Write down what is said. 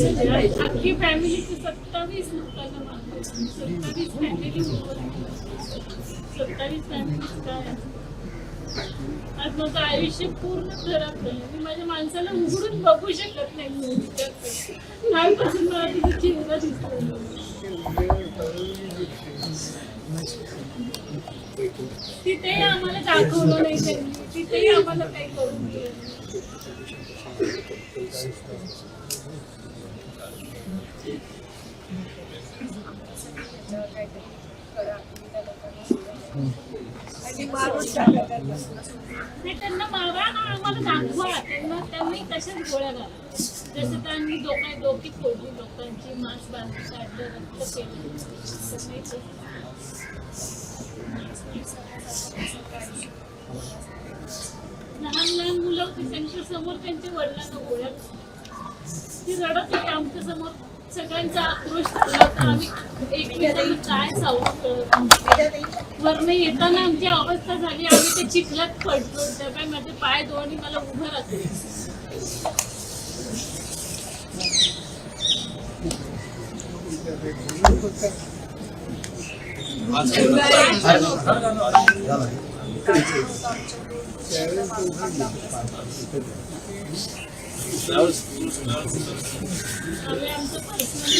अख्खी फॅमिलीची सत्तावीस लोकांना मारले सत्तावीस फॅमिली सत्तावीस फॅमिली काय आज माझं आयुष्य पूर्ण खराब झालं मी माझ्या माणसाला उघडून बघू शकत नाही. मी लहानपासून मला तिचा चेहरा दिसतो तिथेही आम्हाला दाखवलं नाही त्यांनी. तिथेही आम्हाला काही करून दिलं त्यांना मारा ना आम्हाला दाखवा. त्यांना त्यांनी तशाच गोळ्या घाला जसं त्यांनी डोका डोकी फोडली लोकांची मांस बांधून काढलं रक्त केलं. लहान लहान मुलं होती त्यांच्यासमोर त्यांच्या वडिलांना गोळ्या ती रडत होती आमच्यासमोर. सगळ्यांचा आक्रोश झाला. आम्ही एकमेकांना काय सांगू वरनं येताना आमची अवस्था झाली. आम्ही ते चिखलात पडलो. माझे पाय दोन्ही मला उभं राहते. आम्ही आमचं पर्सनल